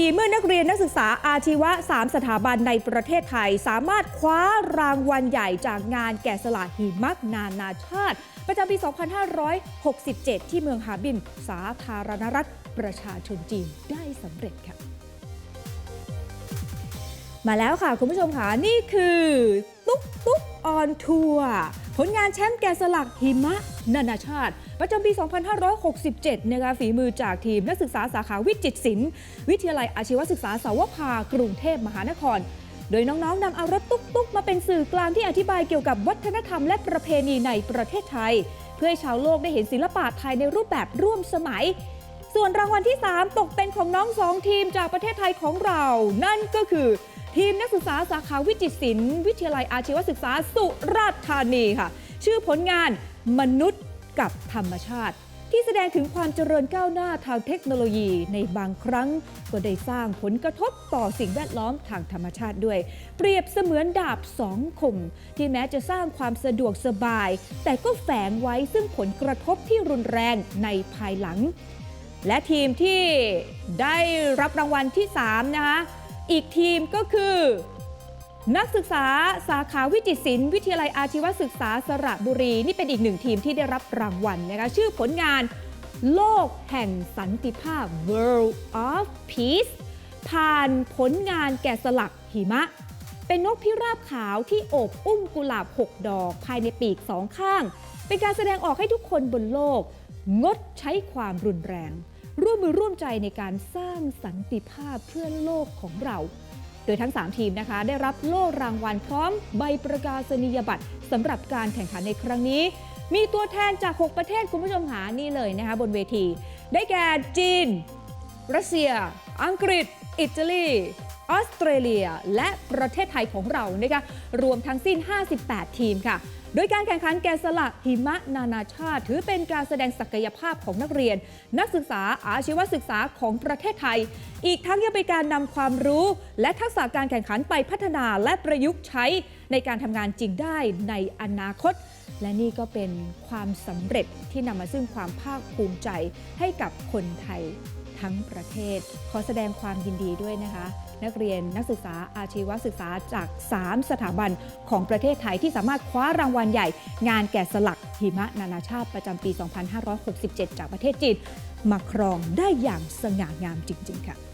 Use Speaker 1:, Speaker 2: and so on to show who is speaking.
Speaker 1: ดีๆ เมื่อนักเรียนนักศึกษาอาชีวะ 3 สถาบันในประเทศไทย สามารถคว้ารางวัลใหญ่จากงานแกะสลักหิมะนานาชาติ ประจำปี 2567 ที่เมืองฮาร์บิน สาธารณรัฐประชาชนจีนได้สำเร็จค่ะ มาแล้วค่ะคุณผู้ชมค่ะนี่คือ ตุ๊กตุ๊กออนทัวร์ ผลงานแชมป์แกะสลักหิมะนานาชาติ ประจำปี 2567 นะคะฝีมือจากทีมนักศึกษาสาขาวิจิตรศิลป์วิทยาลัยอาชีวศึกษาสาวภากรุงเทพมหานคร โดยน้องๆนำเอารถตุ๊กตุ๊กมาเป็นสื่อกลางที่อธิบายเกี่ยวกับวัฒนธรรมและประเพณีในประเทศไทย เพื่อให้ชาวโลกได้เห็นศิลปะไทยในรูปแบบร่วมสมัย ส่วนรางวัลที่ 3 ตกเป็นของน้องสองทีมจากประเทศไทยของเรา นั่นก็คือ ทีมนักศึกษาสาขาวิจิตรศิลป์วิทยาลัยอาชีวศึกษาสุราษฎร์ธานีค่ะ ชื่อผลงานมนุษย์กับธรรมชาติ ที่แสดงถึงความเจริญก้าวหน้าทางเทคโนโลยีในบางครั้ง ก็ได้สร้างผลกระทบต่อสิ่งแวดล้อมทางธรรมชาติด้วย เปรียบเสมือนดาบสองคม ที่แม้จะสร้างความสะดวกสบาย แต่ก็แฝงไว้ซึ่งผลกระทบที่รุนแรงในภายหลัง และทีมที่ได้รับรางวัลที่ 3 นะคะ อีกทีมก็คือ นักศึกษาสาขาวิจิตรศิลป์วิทยาลัยอาชีวศึกษาสระบุรี นี่เป็นอีกหนึ่งทีมที่ได้รับรางวัลนะคะชื่อผลงาน โลกแห่งสันติภาพ World of Peace ผ่านผลงานแกะสลักหิมะ เป็นนกพิราบขาวที่โอบอุ้มกุหลาบ 6 ดอก ภายในปีกสองข้าง เป็นการแสดงออกให้ทุกคนบนโลก งดใช้ความรุนแรง ร่วมมือร่วมใจในการสร้างสันติภาพเพื่อโลกของเรา โดยทั้ง 3 ทีมนะคะ ได้รับโล่รางวัลพร้อมใบประกาศนียบัตรสำหรับการแข่งขันในครั้งนี้ มีตัวแทนจาก 6 ประเทศคุณผู้ชมหานี่เลยนะคะบนเวที ได้แก่จีน รัสเซีย อังกฤษ อิตาลี ออสเตรเลีย และประเทศไทยของเรานะคะรวมทั้งสิ้น 58 ทีมค่ะ โดยการแข่งขันแกะสลักหิมะนานาชาติ ถือเป็นการแสดงศักยภาพของนักเรียน นักศึกษาอาชีวศึกษาของประเทศไทย อีกทั้งยังเป็นการนำความรู้ และทักษะการแข่งขันไปพัฒนาและประยุกต์ใช้ในการทำงานจริงได้ในอนาคตและนี่ก็เป็นความสำเร็จที่นำมาซึ่งความภาคภูมิใจให้กับคนไทยทั้งประเทศ ขอแสดงความยินดีด้วยนะคะ นักเรียนนักศึกษาอาชีวศึกษาจาก 3 สถาบันของประเทศไทยที่สามารถคว้ารางวัลใหญ่ งานแกะสลักหิมะนานาชาติประจำปี 2567 จากประเทศจีนมาครองได้อย่างสง่างามจริง ๆ ค่ะ